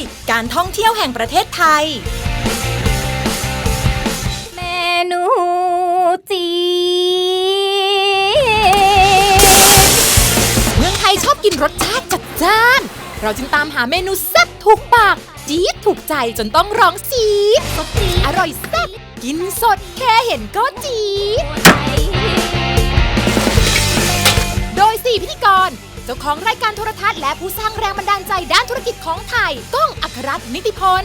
ยการท่องเที่ยวแห่งประเทศไทย เมนูจีนเมืองไทยชอบกินรสชาติจัดจ้าน เราจึงตามหาเมนูแซ่บถูกปาก จี๊ดถูกใจจนต้องร้องซีดสดจี๊ดอร่อยแซ่บกินสดแค่เห็นก็จี๊ดโดย4พิธีกร เจ้าของรายการโทรทัศน์และผู้สร้างแรงบันดาลใจด้านธุรกิจของไทยก้องอัครรัตน์นิติพล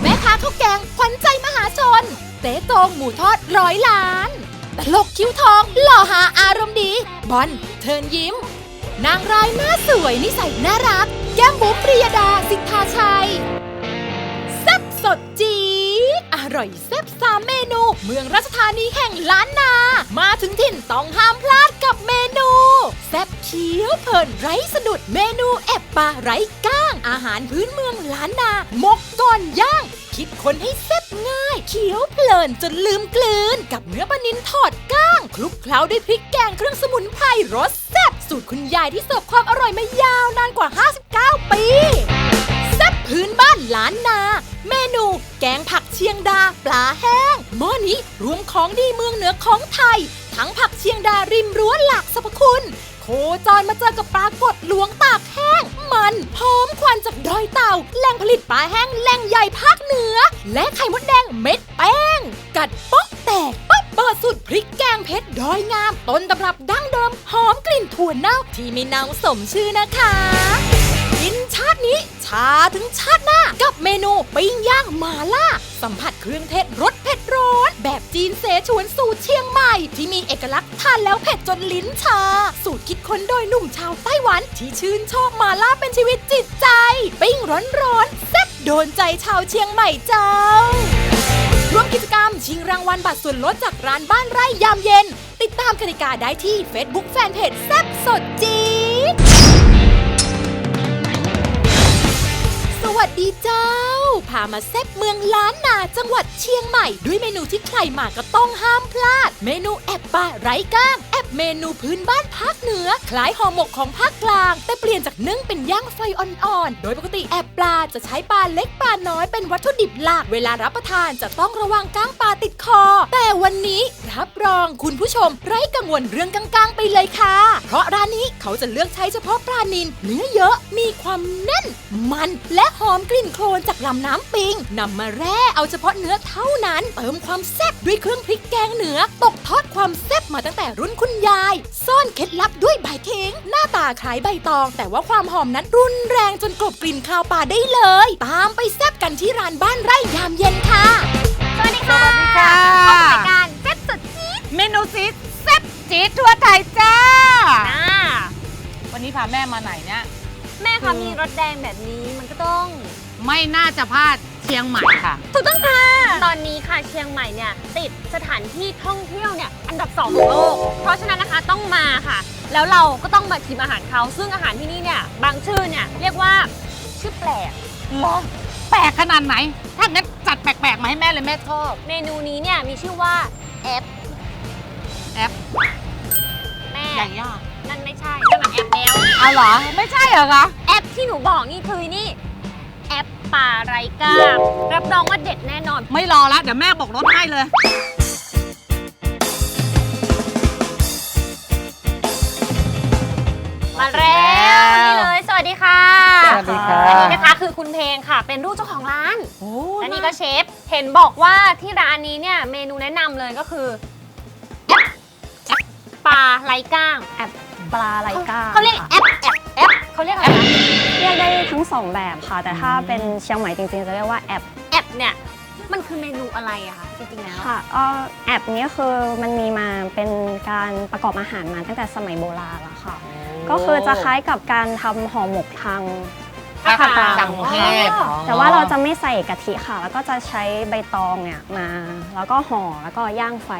แม่ค้าข้าวแกงขวัญใจมหาชน เต๊ตงหมูทอดร้อยล้านตลกคิ้วทอง หล่อหาอารมณ์ดี บอลเทินยิ้ม นางร้ายหน้าสวยนิสัยน่ารัก แก้มบุ๋มปริยดาสิทธาชัยแซ่บสดจี ร่อยแซ่บสามเมนู เมืองราชธานีแห่งล้านนา มาถึงถิ่นต้องห้ามพลาดกับเมนู แซ่บเคี้ยวเพลินไร้สะดุดเมนูแอบปลาไร้ก้าง อาหารพื้นเมืองล้านนา หมกก่อนย่าง คิดคนให้แซ่บง่ายเคี้ยวเพลินจนลืมกลืน กับเนื้อปลานินทอดก้าง คลุกเคล้าด้วยพริกแกงเครื่องสมุนไพรรสแซ่บสูตรคุณยายที่เสิร์ฟความอร่อยมายาวนานกว่า 59 ปีแซ่บพื้นบ้านล้านนา เมนู แกงผักเชียงดาปลาแห้งหม้อนี้รวมของดีเมืองเหนือของไทย ทั้งผักเชียงดาริมรั้วหลักสรรพคุณ โคจรมาเจอกับปลากดหลวงตากแห้ง มันหอมควันจากดอยเต่าแหล่งผลิตปลาแห้งแหล่งใหญ่ภาคเหนือ และไข่มดแดงเม็ดแป้ง กัดป๊อกแตกปั๊บเปิดสูตรพริกแกงเพชรดอยงาม ต้นตำรับดั้งเดิมหอมกลิ่นถั่วเน่าที่ไม่เน่าสมชื่อนะคะ กินชาตินี้ชาถึงชาติหน้า กับเมนูปิ้งย่างมาล่า สัมผัสเครื่องเทศรสเผ็ดร้อน แบบจีนเสฉวนสูตรเชียงใหม่ ที่มีเอกลักษณ์ทานแล้วเผ็ดจนลิ้นชา สูตรคิดค้นโดยหนุ่มชาวไต้หวัน ที่ชื่นชอบมาล่าเป็นชีวิตจิตใจ ปิ้งร้อนๆแซ่บโดนใจชาวเชียงใหม่เจ้าร่วมกิจกรรมชิงรางวัลบัตรส่วนลดจากร้านบ้านไร่ยามเย็น ติดตามกติกาได้ที่ Facebook Fanpage แซ่บสดจี วัสดีเจ้า พามาแซ่บเมืองล้านนาจังหวัดเชียงใหม่ ด้วยเมนูที่ใครมาก็ต้องห้ามพลาด เมนูแอบปลาไร้ก้าง เมนูพื้นบ้านภาคเหนือ คล้ายห่อหมกของภาคกลาง แต่เปลี่ยนจากนึ่งเป็นย่างไฟอ่อนๆ โดยปกติแอบปลาจะใช้ปลาเล็กปลาน้อยเป็นวัตถุดิบหลัก เวลารับประทานจะต้องระวังก้างปลาติดคอ แต่วันนี้รับรองคุณผู้ชมไร้กังวลเรื่องก้างๆไปเลยค่ะ เพราะร้านนี้เขาจะเลือกใช้เฉพาะปลานิลเนื้อเยอะมีความแน่น มันและหอมกลิ่นโคลนจากลำน้ำปิงนำมาแร่เอาเฉพาะเนื้อเท่านั้นเติมความแซ่บด้วยเครื่องพริกแกงเหนือตกทอดความแซ่บมาตั้งแต่รุ่นคุณยาย ซ่อนเคล็ดลับด้วยใบเทงหน้าตาคล้ายใบตอง แต่ว่าความหอมนั้นรุนแรงจนกลบกลิ่นคาวปลาได้เลย ตามไปแซ่บกันที่ร้านบ้านไร่ยามเย็นค่ะ สวัสดีค่ะสวัสดีค่ะพบกับรายการแซ่บสดจี๊ดเมนูซีดแซ่บจี๊ดทั่วไทยจ้า อ่าวันนี้พาแม่มาไหนเนี่ย แม่คะมีรถแดงแบบนี้มันก็ต้อง ไม่น่าจะพลาด เชียงใหม่ค่ะ ถูกต้องค่ะ ตอนนี้ค่ะเชียงใหม่เนี่ยติดสถานที่ท่องเที่ยวเนี่ยอันดับสองของโลก เพราะฉะนั้นนะคะต้องมาค่ะ แล้วเราก็ต้องมาชิมอาหารเขาซึ่งอาหารที่นี่เนี่ยบางชื่อเนี่ยเรียกว่าชื่อแปลกเหรอแปลกขนาดไหน ถ้างั้นจัดแปลกๆมาให้แม่เลยแม่ชอบ เมนูนี้เนี่ยมีชื่อว่าแอปแอปแม่ใหญ่ย่านั่นไม่ใช่นั่นมันแอปแล้วเอาเหรอ ไม่ใช่เหรอคะแอปที่หนูบอกนี่คือนี่แอป ป่าไรก้างรับรองว่าเด็ดแน่นอน ไม่รอละเดี๋ยวแม่บอกรถให้เลย มาแล้วนี่เลยสวัสดีค่ะสวัสดีครับ อันนี้นะคะคือคุณเพลงค่ะ เป็นลูกเจ้าของร้าน โอ้และนี่ก็เชฟ เห็นบอกว่าที่ร้านนี้เนี่ยเมนูแนะนำเลยก็คือแอปแอปปลาไรก้างแอปปลาไหลก้าเขาเรียกแอปแอปแอป เขาเรียกอะไรนะเรียกได้ทั้งสองแบบค่ะ แต่ถ้าเป็นเชียงใหม่จริงๆ จะเรียกว่าแอปแอปเนี่ยมันคือเมนูอะไรอะคะจริงๆแล้วค่ะก็แอปเนี้คือมันมีมาเป็นการประกอบอาหารมาตั้งแต่สมัยโบราณแล้วค่ะ ก็คือจะคล้ายกับการทำห่อหมกทาง ภาคภาคกลางต่างประเทศอ๋อแต่ว่าเราจะไม่ใส่กะทิค่ะ แล้วก็จะใช้ใบตองเนี่ยมา แล้วก็ห่อแล้วก็ย่างไฟ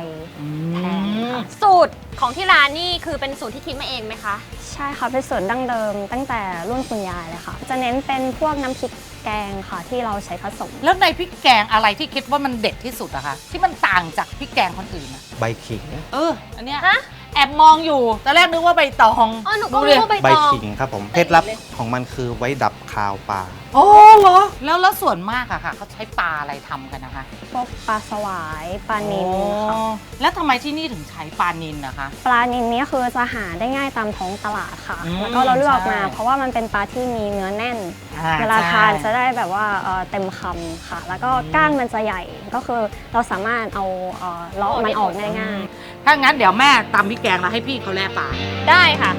แทนค่ะสูตรของที่ร้านนี่คือเป็นสูตรที่คิดมาเองไหมคะ ใช่ค่ะเป็นสูตรดั้งเดิม ตั้งแต่รุ่นคุณยายเลยค่ะ จะเน้นเป็นพวกน้ำพริกแกงค่ะที่เราใช้ผสม แล้วในพริกแกงอะไรที่คิดว่ามันเด็ดที่สุดอะคะที่มันต่างจากพริกแกงคนอื่นอะใบขิง เออ อันเนี้ยฮะ แอบมองอยู่ตอนแรกนึกว่าใบตองอ๋อหนูก็ดูดิ รู้ว่าใบใบตอง ขิงครับผมเคล็ดลับของมันคือไว้ดับคาวปลาโอ้เหรอ แล้วแล้วส่วนมากอะค่ะเขาใช้ปลาอะไรทำกันนะคะพวกปลาสวายปลานิลค่ะอ๋อแล้วทำไมที่นี่ถึงใช้ปลานินนะคะ ปลานิลเนี้คือจะหาได้ง่ายตามท้องตลาดค่ะ อืมแล้วก็เราเลือกมา ใช่ เพราะว่ามันเป็นปลาที่มีเนื้อแน่น อ่เวลาทานใช่จะได้แบบว่าเอ่อเต็มคำค่ะ แล้วก็ก้านมันจะใหญ่ ก็คือเราสามารถเอาเอ่อเลาะมันออกได้ง่ายถ้างั้นเดี๋ยวแม่ตำพริกแกงแล้วให้พี่เขาแล่ปลา ได้ค่ะ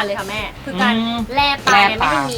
คัญเลยค่ะแม่ คือการอืมแล่ปลาเนี่ยแล่ปไม่ลาให้มี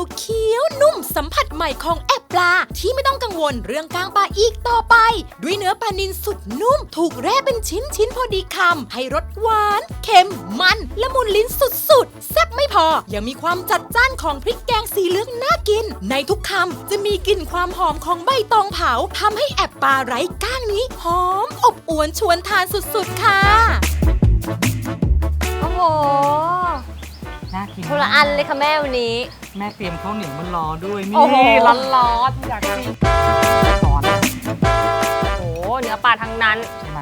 างเมนูเคี้ยวนุ่มสัมผัสใหม่ของแอบปลา ที่ไม่ต้องกังวลเรื่องก้างปลาอีกต่อไป ด้วยเนื้อปลานิลสุดนุ่ม ถูกแร่เป็นชิ้นชิ้นพอดีคำให้รสหวาน เค็มมัน ละมุนลิ้นสุดๆแซ่บไม่พอ ยังมีความจัดจ้านของพริกแกงสีเหลืองน่ากิน ในทุกคำจะมีกลิ่นความหอมของใบตองเผาทำให้แอบปลาไร้ก้างนี้หอม อบอวนชวนทานสุดๆค่ะ โอ้โห น่ากินคนละอันเลยค่ะแม่วันนี้ แม่เตรียมข้าวเหนียวมารอด้วยโอ้โห นี่ร้อนร้อนๆอยากกินร้อนโอ้โหเนื้อปลาทั้งนั้นใช่ไหม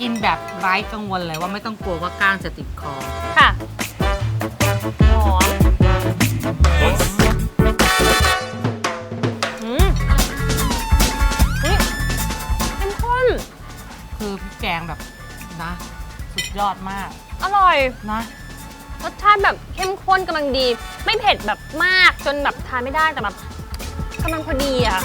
กินแบบไร้กังวลเลยว่าไม่ต้องกลัวว่าก้างจะติดคอค่ะหอมอืมเฮ้ยเข้มข้นคือพริกแกงแบบนะ สุดยอดมากอร่อยนะ รสชาติแบบเข้มข้นกำลังดี ไม่เผ็ดแบบมากจนแบบทานไม่ได้แต่แบบกำลังพอดีอะ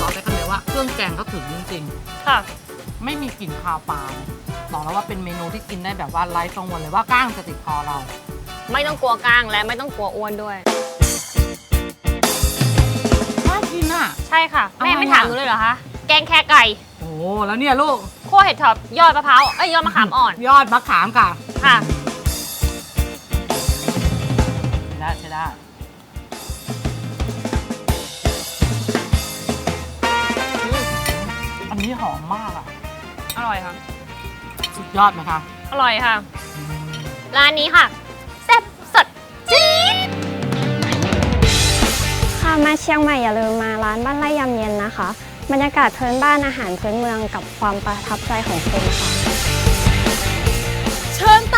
บอกได้คำเดียวว่าเครื่องแกงเขาถึงจริงค่ะ ๆ ไม่มีกลิ่นคาวปลาเลยบอกแล้วว่าเป็นเมนูที่กินได้แบบว่าไร้กังวลเลยว่าก้างจะติดคอเรา ไม่ต้องกลัวกลางและไม่ต้องกลัวอ้วนด้วย กินอะ ใช่ค่ะ แม่อะไรไม่ถามอะหนูเลยเหรอคะ แกงแค่ไก่ โอ้แล้วเนี่ยลูกคั่วเห็ดถอบยอดมะพร้าว เอ้ยยอดมะขามอ่อน ยอดมะขามค่ะ ค่ะ ใช้ได้ใช้ได้ อันนี้หอมมากอะ อร่อยค่ะ สุดยอดไหมคะ อร่อยค่ะ ร้านนี้ค่ะ มาเชียงใหม่อย่าลืมมาร้านบ้านไร่ยำเย็นนะคะ บรรยากาศพื้นบ้านอาหารพื้นเมืองกับความประทับใจของคนค่ะ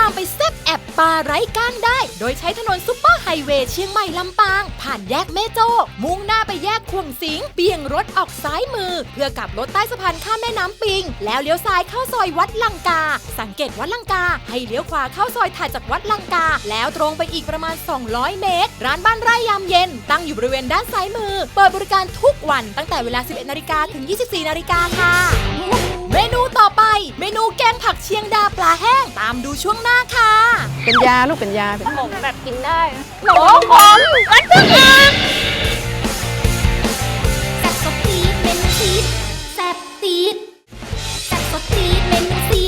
ามไปแซบแอบปลาไร้ก้างได้ โดยใช้ถนนซุปเปอร์ไฮเวย์เชียงใหม่ลำปาง ผ่านแยกแม่โจ้ มุ่งหน้าไปแยกขวงสิง เบี่ยงรถออกซ้ายมือ เพื่อกลับรถใต้สะพานข้ามแม่น้ำปิง แล้วเลี้ยวซ้ายเข้าซอยวัดลังกา สังเกตวัดลังกา ให้เลี้ยวขวาเข้าซอยถัดจากวัดลังกา แล้วตรงไปอีกประมาณ 200 เมตร ร้านบ้านไร่ยามเย็น ตั้งอยู่บริเวณด้านซ้ายมือ เปิดบริการทุกวันตั้งแต่เวลา 11 นาฬิกาถึง 24 นาฬิกาค่ะ เมนูต เมนูแกงผักเชียงดาปลาแห้งตามดูช่วงหน้าค่ะเป็นยาลูกเป็นยาผมแบบกินได้หนูขมรัดเครื่องแกงแซ่บสดตีดเมนูซีดแซ่บตีดแซ่บสดตีดเมนูซีด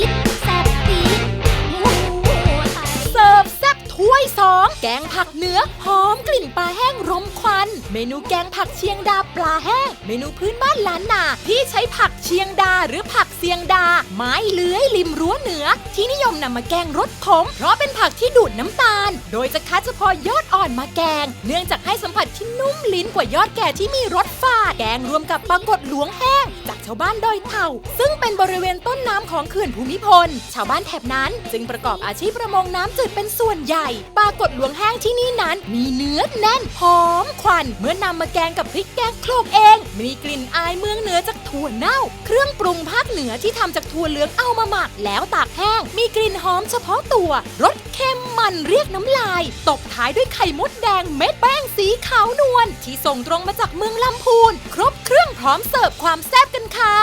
ถ้วยสองแกงผักเนื้อหอมกลิ่นปลาแห้งรมควัน เมนูแกงผักเชียงดาปลาแห้ง เมนูพื้นบ้านล้านนาที่ใช้ผักเชียงดาหรือผักเสียงดา ไม้เลื้อยริมรั้วเหนือ ที่นิยมนำมาแกงรสขม เพราะเป็นผักที่ดูดน้ำตาล โดยจะคัดเฉพาะยอดอ่อนมาแกง เนื่องจากให้สัมผัสที่นุ่มลิ้นกว่ายอดแก่ที่มีรสฝาดแกงรวมกับปลากดหลวงแห้ง จากชาวบ้านดอยเต่า ซึ่งเป็นบริเวณต้นน้ำของเขื่อนภูมิพล ชาวบ้านแถบนั้น จึงประกอบอาชีพประมงน้ำจืดเป็นส่วนใหญ่ ปลากดหลวงแห้งที่นี่นั้น มีเนื้อแน่นหอมควัน เมื่อนำมาแกงกับพริกแกงโคลกเอง มีกลิ่นอายเมืองเหนือจากถั่วเน่า เครื่องปรุงภาคเหนือที่ทำจากถั่วเหลืองเอามาหมักแล้วตากแห้ง มีกลิ่นหอมเฉพาะตัวรสเค็มมันเรียกน้ำลาย ตบท้ายด้วยไข่มดแดงเม็ดแป้งสีขาวนวลที่ส่งตรงมาจากเมืองลำพูน ครบเครื่องพร้อมเสิร์ฟความแซ่บกันค่ะ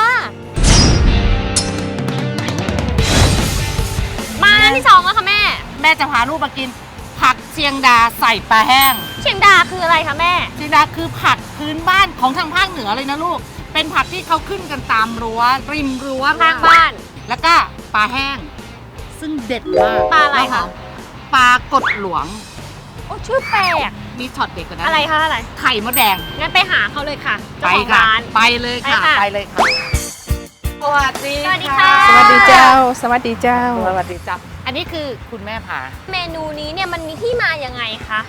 มาอันที่สองแล้วค่ะแม่ แม่จะพาลูกมากิน ผักเชียงดาใส่ปลาแห้ง เชียงดาคืออะไรคะแม่ เชียงดาคือผักพื้นบ้านของทางภาคเหนือเลยนะลูก เป็นผักที่เขาขึ้นกันตามรั้วริมรั้วข้างบ้าน แล้วก็ปลาแห้ง ซึ่งเด็ดมากปลาอะไรคะปลากดหลวง โอ้ชื่อแปลก มีช็อตเด็ดกว่านั้นอะไรคะอะไร ไข่มดแดง งั้นไปหาเขาเลยค่ะเจ้าไปของค่ะ ร้าน ไปเลยค่ะ ไปค่ะ ไปเลยค่ะ สวัสดีสวัสดีค่ะ สวัสดีเจ้า สวัสดีเจ้า สวัสดีจ้าอันนี้คือคุณแม่พาเมนูนี้เนี่ยมันมีที่มายังไงคะ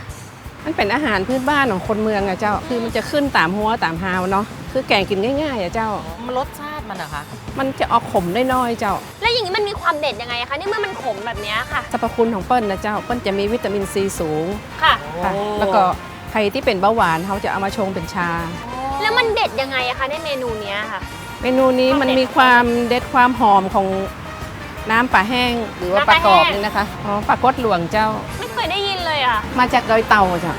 มันเป็นอาหารพื้นบ้านของคนเมืองอะเจ้า คือมันจะขึ้นตามหัวตามฮาวเนาะ คือแกงกินง่ายๆอะเจ้า มันรสชาติมันนะคะมันจะออกขมน้อยๆเจ้า แล้วอย่างนี้มันมีความเด็ดยังไงคะนี่เมื่อมันขมแบบเนี้ยค่ะ สรรพคุณของเปิ้ลนะเจ้า เปิ้ลจะมีวิตามินซีสูงค่ะ ค่ะแล้วก็ใครที่เป็นเบาหวานเขาจะเอามาชงเป็นชา แล้วมันเด็ดยังไงอะคะในเมนูเนี้ยค่ะ เมนูนี้มันมีความเด็ดความหอมของน้ำปลาแห้งหรือว่าน้ำปปลาลากรอบแห้ง นี่นะคะ อ๋อปลากดหลวงเจ้า ไม่เคยได้ยินเลยอะมาจากดอยเต่าเจ้า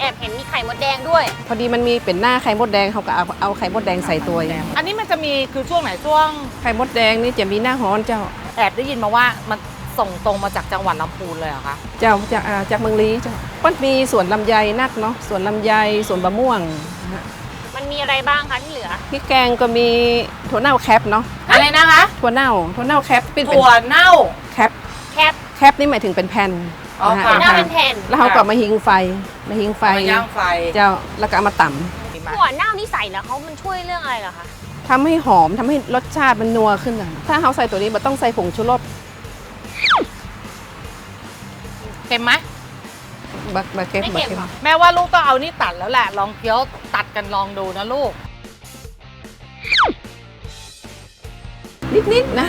แล้วแอบเห็นมีไข่มดแดงด้วย พอดีมันมีเป็นหน้าไข่มดแดงเขาก็เอาเอาไข่มดแดงใส่ตัวอย่างอันนี้มันจะมีคือช่วงไหนช่วง ไข่มดแดงนี่จะมีหน้าฮ้อนเจ้า แอบได้ยินมาว่ามันส่งตรงมาจากจังหวัดลำพูนเลยเหรอคะ เจ้าจากอ่าจากเมืองลี้เจ้ามันมีสวนลำไยนักเนาะสวนลำไยสวนบะม่วงนะฮะมันมีอะไรบ้างคะที่เหลือ พริกแกงก็มีถั่วเน่าแคปเนาะอะไรนะคะถั่วเน่าถั่วเน่าแคปเป็นเป็นถั่วเน่าแคปแคปแคปนี่หมายถึงเป็นแผ่น อ๋อนะฮะค่ะหน้าเป็นแผ่น แล้วเขาก็มาหิงไฟ มาหิงไฟ มาย่างไฟเจ้า แล้วก็เอามาต่ถั่วเน่านี่ใส่แล้วเขามันช่วยเรื่องอะไรเหรอคะำทำให้หอมทำให้รสชาติมันนัวขึ้นอะถ้าเขาใส่ตัวนี้มันต้องใส่ผงชูรสเค็มไหมบักบักเก็ตไม่บักเค็ม เก็ตเหรอแม่ว่าลูกต้องเอานี่ตัดแล้วแหละ ลองเคี้ยวตัดกันลองดูนะลูก นิดๆนะ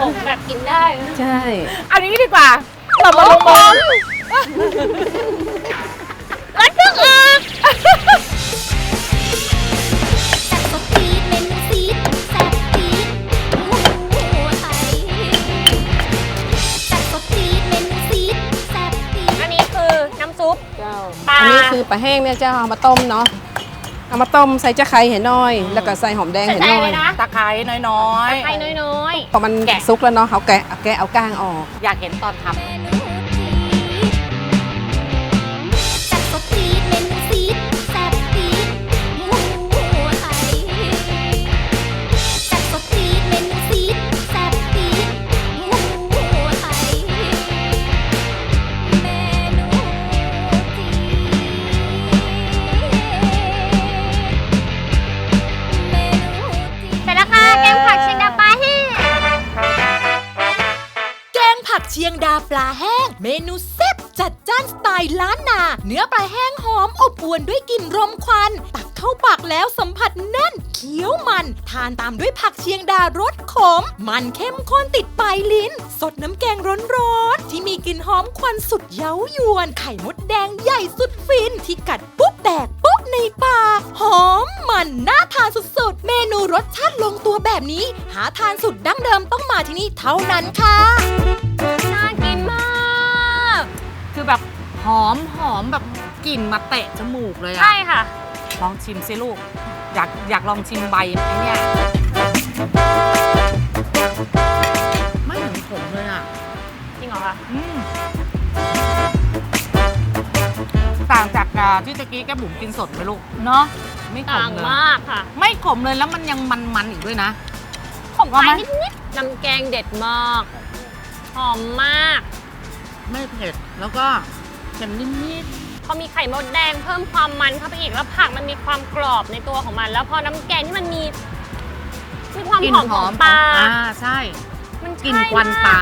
ผมแบบกินได้นะใช่ เอานี้ดีกว่า เรามาลงมองรัดเครื่องออกแซ่บสดตีดเมนูซีดแซ่บตีดหมูไทยแซ่บสดตีดเมนูซีดแซ่บตีดอันนี้คือน้ำซุปเจ้าปลาอันนี้คือปลาแห้งเนี่ยเจ้าเอามาต้มเนาะ เอามาต้มใส่จะไคร้เห็นน้อย แล้วก็ใส่หอมแดงใส่เห็นใจน้อเลยยนะตะไคร้น้อยไข่น้อยพอมันแกะ ซุกแล้วเนาะเขาแกะแกะเอาก้างออก ๆ อยากเห็นตอนทเมนู แกงผักเชียงดาปลาแห้ง แกงผักเชียงดาปลาแห้ง เมนูแซ่บจัดจ้านสไตล์ล้านนา เนื้อปลาแห้งหอมอบอวนด้วยกลิ่นรมควันตัก เข้าปากแล้วสัมผัสแน่นเคี้ยวมัน ทานตามด้วยผักเชียงดารสขม มันเข้มข้นติดปลายลิ้น สดน้ำแกงร้อนๆที่มีกลิ่นหอมควันสุดเย้ายวน ไข่มดแดงใหญ่สุดฟิน ที่กัดปุ๊บแตกปุ๊บในปาก หอมมันน่าทานสุดๆ เมนูรสชาติลงตัวแบบนี้ หาทานสุดดั้งเดิมต้องมาที่นี่เท่านั้นค่ะน่ากินมาก คือแบบหอมหอมแบบกลิ่นมาเตะจมูกเลยอะ ใช่ค่ะ ลองชิมสิลูก อยากอยากลองชิมใบไอ้เนี่ยไม่เหมือนผมเลยอะ จริงเหรอคะอืมต่างจากอ่าที่ตะกี้แกบุ๋มกินสดไหมลูก เนาะไม่ขต่ามงเลยมากค่ะไม่ขมเลยแล้วมันยังมันๆอีกด้วยนะขมว่าไปไหมนิดๆน้ำแกงเด็ดมาก หอมมาก ไม่เผ็ด แล้วก็เค็มนิด พอมีไข่มดแดงเพิ่มความมันเข้าไปอีกแล้วผักมันมีความกรอบในตัวของมัน แล้วพอน้ำแกงที่มันมีมีความๆกลิ่หอมของปลา อ่าใช่มันกลิ่นใช่ควันปลา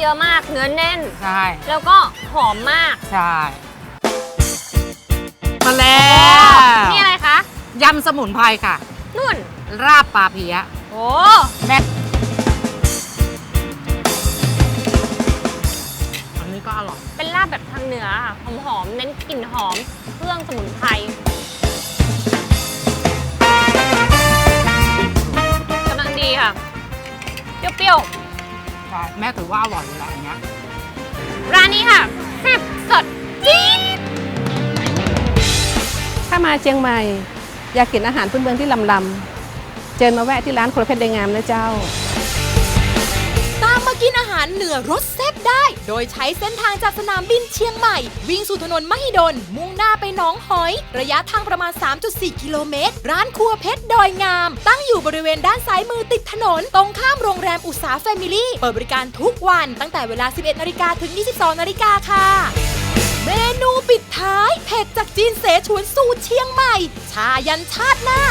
เยอะมาก เนื้อแน่น ใช่แล้วก็หอมมากใช่มาแล้วนี่อะไรคะ ยำสมุนไพรค่ะ นุ่น ราบปลาเพียโอ้แม่อันนี้ก็อร่อย เป็นลาบแบบทางเหนือค่ะหอมๆเน้นกลิ่นหอม เครื่องสมุนไพรกำลังดีค่ะ เปรี้ยวใช่แม่ถือว่าอร่อยเลยแหละอันเนี้ยๆร้านนี้ค่ะแซ่บสดจี๊ดถ้ามาเชียงใหม่ อยากกินอาหารพื้นเมืองที่ลำๆเจิญมาแวะที่ร้านครัวเพชรได้งามนะเจ้าตา มมากินอาหารเหนือรสแซ่บได้ โดยใช้เส้นทางจากสนามบินเชียงใหม่ วิ่งสู่ถนนมหิดล มุ่งหน้าไปหนองหอย ระยะทางประมาณ 3.4 กิโลเมตร ร้านครัวเพชรดอยงาม ตั้งอยู่บริเวณด้านซ้ายมือติดถนน ตรงข้ามโรงแรมอุตสาแฟมิลี่ เปิดบริการทุกวันตั้งแต่เวลา 11นาฬิกาถึง 22นาฬิกาค่ะเมนูปิดท้ายเผ็ดจากจีนเสฉวนสู่เชียงใหม่ ชายันชาติหน้า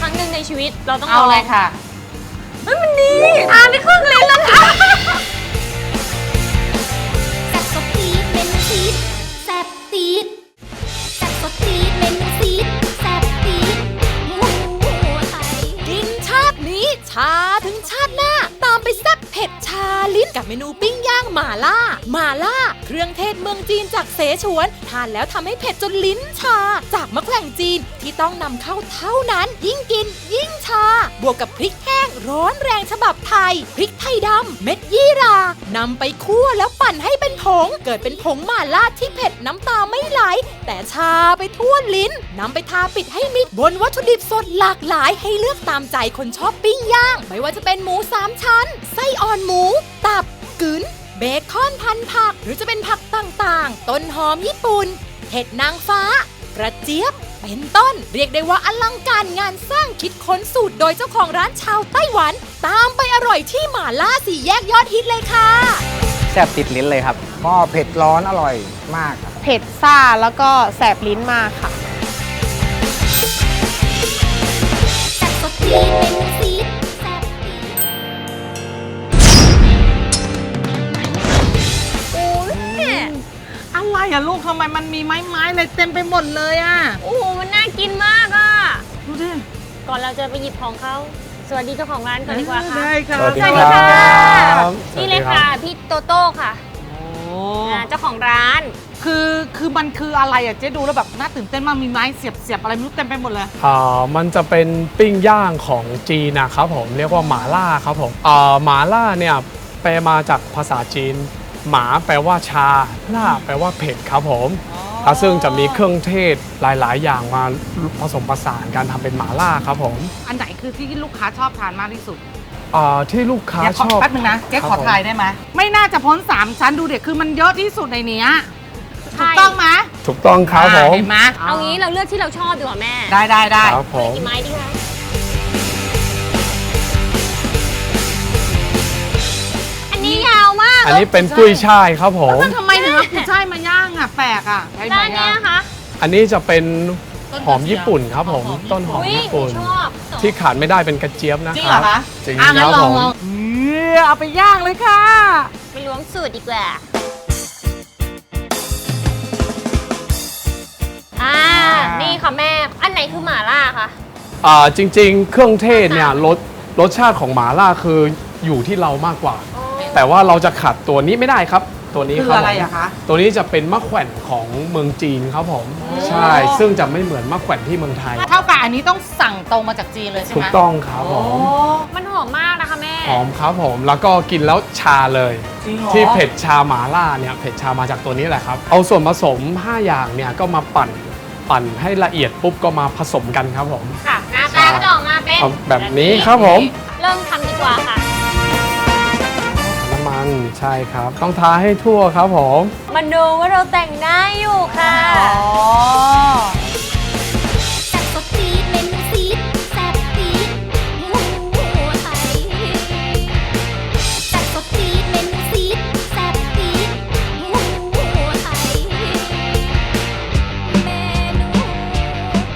ครั้งหนึ่งในชีวิตเราต้องเอาลงเลยค่ะ เฮ้ยมันดีทานได้ครึ่งลิ้นแล้วค่ะแซ่บสดตีดเมนูซีดแซ่บตีดแซ่บสดตีดเมนูซีดแซ่บตีดหมูไทยกินชาตินี้ชาถึงชาติหน้า ตามไปแซ่บเผ็ดชาลิ้นกับเมนูปิ้งย่างหมาล่าหมาล่า เครื่องเทศเมืองจีนจากเสฉวน ทานแล้วทำให้เผ็ดจนลิ้นชา จากมะแขวงจีนที่ต้องนำเข้าเท่านั้น ยิ่งกินยิ่งชา บวกกับพริก ห้งร้อนแรงฉบับไทย พริกไทยดำ เม็ดยี่รานำไปคั่วแล้วปั่นให้เป็นผง เกิดเป็นผงหมาล่าที่เผ็ดน้ำตาไม่ไหล แต่ชาไปทั่วลิ้นนำไปทาปิดให้มิดบนวัตถุดิบสดหลากหลายให้เลือกตามใจคนชอบปิ้งย่าง ไม่ว่าจะเป็นหมูสามชั้น ไส้อ่อนหมู ตับกึ๋นเบคอนพันผัก หรือจะเป็นผักต่างๆ ต้นหอมญี่ปุ่นเห็ดนางฟ้ากระเจี๊ยบ เป็นต้น เรียกได้ว่าอลังการงานสร้างคิดค้นสูตรโดยเจ้าของร้านชาวไต้หวัน ตามไปอร่อยที่หม่าล่าสี่แยกยอดฮิตเลยค่ะ แซ่บติดลิ้นเลยครับก็เผ็ดร้อนอร่อยมากครับ เผ็ดซ่าแล้วก็แสบลิ้นมากค่ะแซ่บสดตีดเมนูซี อะไรอะลูกทำไมมันมีไม้ไม้อะไรเต็มไปหมดเลยอะโอ้โหมันน่ากินมากอะ ดูดิก่อนเราจะไปหยิบของเขาสวัสดีเจ้าของร้านก่อนดีกว่าค่ะ ได้ค่ะสวัสดีสวัสคดีรับค่ะสวันี่สเลดียครับค่ะ พี่โตโต้ค่ะโอ้อ่าเจ้าของร้าน คือคือมันคืออะไรอะเจ๊ดูแล้วแบบน่าตื่นเต้นมากมีไม้เสียบเสียบอะไรไม่รู้เต็มไปหมดเลย อ่ามันจะเป็นปิ้งย่างของจีนนะครับผมเรียกว่าหมาล่าครับผมอ่าหมาล่าเนี่ยแปลมาจากภาษาจีน หมาแปลว่าชาล่าแปลว่าเผ็ดครับผมอ่าซึ่งจะมีเครื่องเทศหลาย ๆ อย่างมาผสมผสานการทำเป็นหมาล่าครับผมอันไหนคือที่ลูกค้าชอบทานมากที่สุดอ่าที่ลูกค้าเดี๋ยวขชอบแป๊บนึงนะเจ๊ครับขอผม ทายได้ไหมไม่น่าจะพ้น3ชั้นดูเด็กคือมันเยอะที่สุดในเนี้ยใช่ถูกต้องไหมถูกต้องครับผอ่าม เห็นไหมเอางี้เราเลือกที่เราชอบดีกว่าแม่ได้ได้ได้ครับผม กี่ไม้ดีคะ นนี้ยาวมากอันนี้เป็นกุ้ยช่ายครับผม แล้วทำไมถึงเอากุ้ยช่ายมาย่างอะแปลกอะใช่ไหมด้านเนี้ยอะคะ อันนี้จะเป็นหอมญี่ปุ่นครับผม ต้นหอมอุ้ยญี่หนูปุ่นชอบที่ขาดไม่ได้เป็นกระเจี๊ยบนะจริงคเหรรัอบคะจริงอะคงั้รันบลองผมลองเออเอาไปย่างเลยค่ะไปล้วงสูตรดีกว่าอ่านี่ค่ะแม่ อันไหนคือหม่าล่าคะอ่าจริง ๆ เครื่องเทศเนี่ยรสรสชาติของหมาล่าคืออยู่ที่เรามากกว่า แต่ว่าเราจะขัดตัวนี้ไม่ได้ครับ ตัวนี้คือครับอะไรผมอะคะ ตัวนี้จะเป็นมะแขวนของเมืองจีนครับผม ใช่ ซึ่งจะไม่เหมือนมะแขวนที่เมืองไทย เท่ากับอันนี้ต้องสั่งตรงมาจากจีนเลยใช่ไหมถูกต้องครับผโอ้มมันหอมมากนะคะแม่ หอมครับผม แล้วก็กินแล้วชาเลยจริงเหรอที่เผ็ดชาหมาล่าเนี่ยเผ็ดชามาจากตัวนี้แหละครับ เอาส่วนผสม 5 อย่างเนี่ยก็มาปั่นปั่นให้ละเอียดปุ๊บก็มาผสมกันครับผม ค่ะหน้าตาก็จะออกมาเป็นเอาแบบนี้ครับผม เริ่มทำดีกว่าค่ะน้ำมัน ใช่ครับ ต้องทาให้ทั่วครับผมมาดูว่าเราแต่งหน้าอยู่ค่ะอ๋อแซ่บสดตีดเมนูซีดแซ่บตีดหมูไทยแซ่บสดตีดเมนูซีดแซ่บตีดหมูไทยเมนู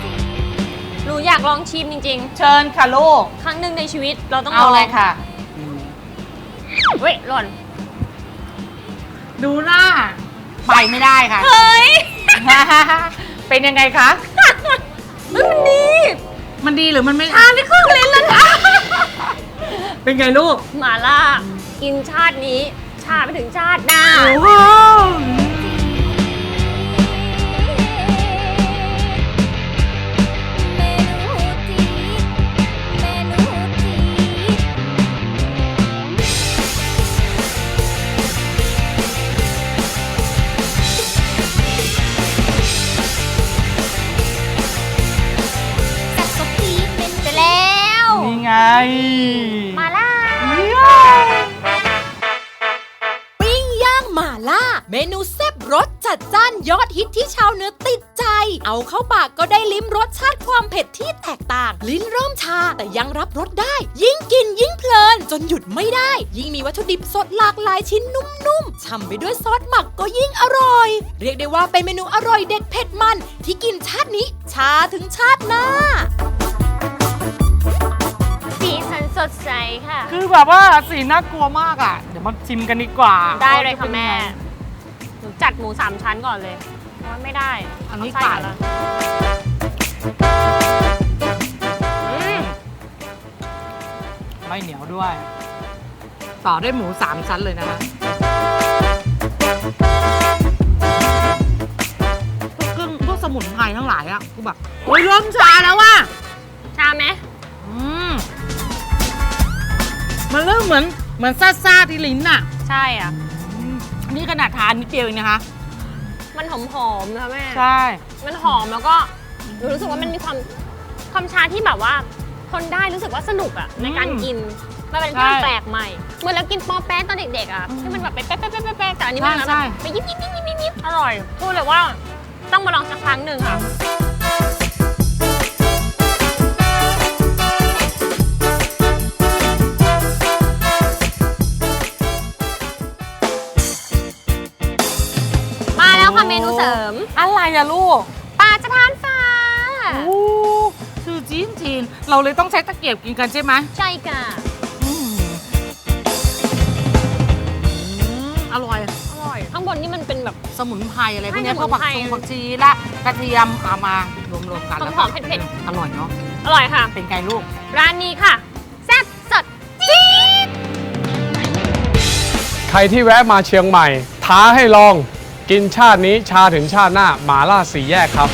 จีนหนูอยากลองชิมจริง เชิญค่ะลูก ๆ ครั้งหนึ่งในชีวิตเราต้องเอาลองเลยค่ะ เว้ยหล่น ดูหน้า ไปไม่ได้ค่ะ เฮ้ย เป็นยังไงคะ มันดีมันดีหรือมันไม่ทานไม่ครึ่งลิ้นเลยค่ะเป็นไงลูก หมาล่ากินชาตินี้ ชาไปถึงชาติหน้า โอ้โห มาล่าปิ้งย่างหม่าล่า เมนูแซ่บรสจัดจ้านยอดฮิตที่ชาวเหนือติดใจ เอาเข้าปากก็ได้ลิ้มรสชาติความเผ็ดที่แตกต่าง ลิ้นเริ่มชาแต่ยังรับรสได้ ยิ่งกินยิ่งเพลิน จนหยุดไม่ได้ ยิ่งมีวัตถุดิบสดหลากหลายชิ้นนุ่มๆฉ่ำไปด้วยซอสหมักก็ยิ่งอร่อย เรียกได้ว่าเป็นเมนูอร่อยเด็ดเผ็ดมันที่กินชาตินี้ ชาถึงชาติหน้า สีสันสดใสค่ะ คือแบบว่าสีน่ากลัวมากอะ เดี๋ยวมาชิมกันดีกว่าได้เลยค่ะว่าจป็นแม่ยังไงหนูจัดหมูสามชั้นก่อนเลยเพราะว่าไม่ได้อันนี้เาไส้ไก่ก่อนละอืมไม่เหนียวด้วย ต่อด้วยหมูสามชั้นเลยนะคะพวกเครื่องพวกสมุนไพรทั้งหลายอะกูแบบโอ้ยเริ่มชาแล้วว่ะ มันเริ่มเหมือนเหมือนซ่าๆที่ลิ้นอะใช่อะ อืมนี่ขนาดทานนิดเดียวเองนะคะ มันหอมๆนะแม่ ใช่ มันหอมแล้วก็หนูรู้สึกว่ามันมีความความชาที่แบบว่าคนได้รู้สึกว่าสนุกอะในการกินมันเป็นความแปลกใหม่เหมือนเรากินปอแป้ตอนเด็กๆอะที่มันแบบไปแป๊ะแป๊ะแป๊ะแป๊ะแป๊ะแต่อันนี้มันแบบไปยิบยิบยิบยิบยิบยิบอร่อย พูดเลยว่าต้องมาลองสักครั้งหนึ่งค่ะ อะไรอะลูกปลาจะทานฟ้าโอ้ชื่อจีนจีน เราเลยต้องใช้ตะเกียบกินกันใช่ไหมใช่ค่ะอืมอืมอร่อย อร่อย ข้างบนนี่มันเป็นแบบ สมุนไพรอะไรพวกใช่เนี้ยสพมุวกนผักไพรชงผักชีและกระเทียมเอามารวมๆกันแล้วหอมๆเผ็ด อร่อยเนาะ อร่อยค่ะ เป็นไงลูก ร้านนี้ค่ะแซ่บสดจี๊ด ใครที่แวะมาเชียงใหม่ ท้าให้ลอง กินชาตินี้ชาถึงชาติหน้าหมาล่าสีแยกครับ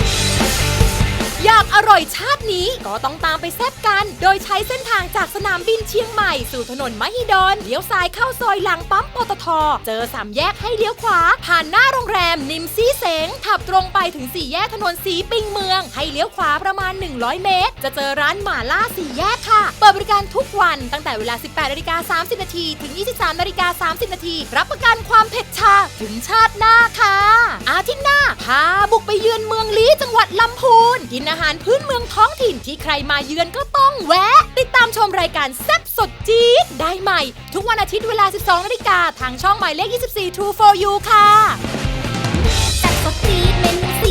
อยากอร่อยชาตินี้ก็ต้องตามไปแซบกัน โดยใช้เส้นทางจากสนามบินเชียงใหม่ สู่ถนนมหิดลเลี้ยวซ้ายเข้าซอยหลังปั๊มปตท เจอสามแยกให้เลี้ยวขวา ผ่านหน้าโรงแรมนิมซี่เสงขับตรงไปถึงสี่แยกถนนสีปิงเมือง ให้เลี้ยวขวาประมาณ 100 เมตร จะเจอร้านหมาล่าสี่แยก เปิดบริการทุกวันตั้งแต่เวลา 18นาฬิกา30 นาที ถึง 23นาฬิกา30 นาที รับประกันความเผ็ดชาถึงชาติหน้าค่ะ อาทิตย์หน้า พาบุกไปเยือนเมืองลี้จังหวัดลำพูน กินอาหารพื้นเมืองท้องถิ่นที่ใครมาเยือนก็ต้องแวะ ติดตามชมรายการแซ่บสดจี๊ดได้ใหม่ ทุกวันอาทิตย์เวลา 12นาฬิกาทางช่องหมายเลข 24 True for You ค่ะแซ่บสดจีดเมนู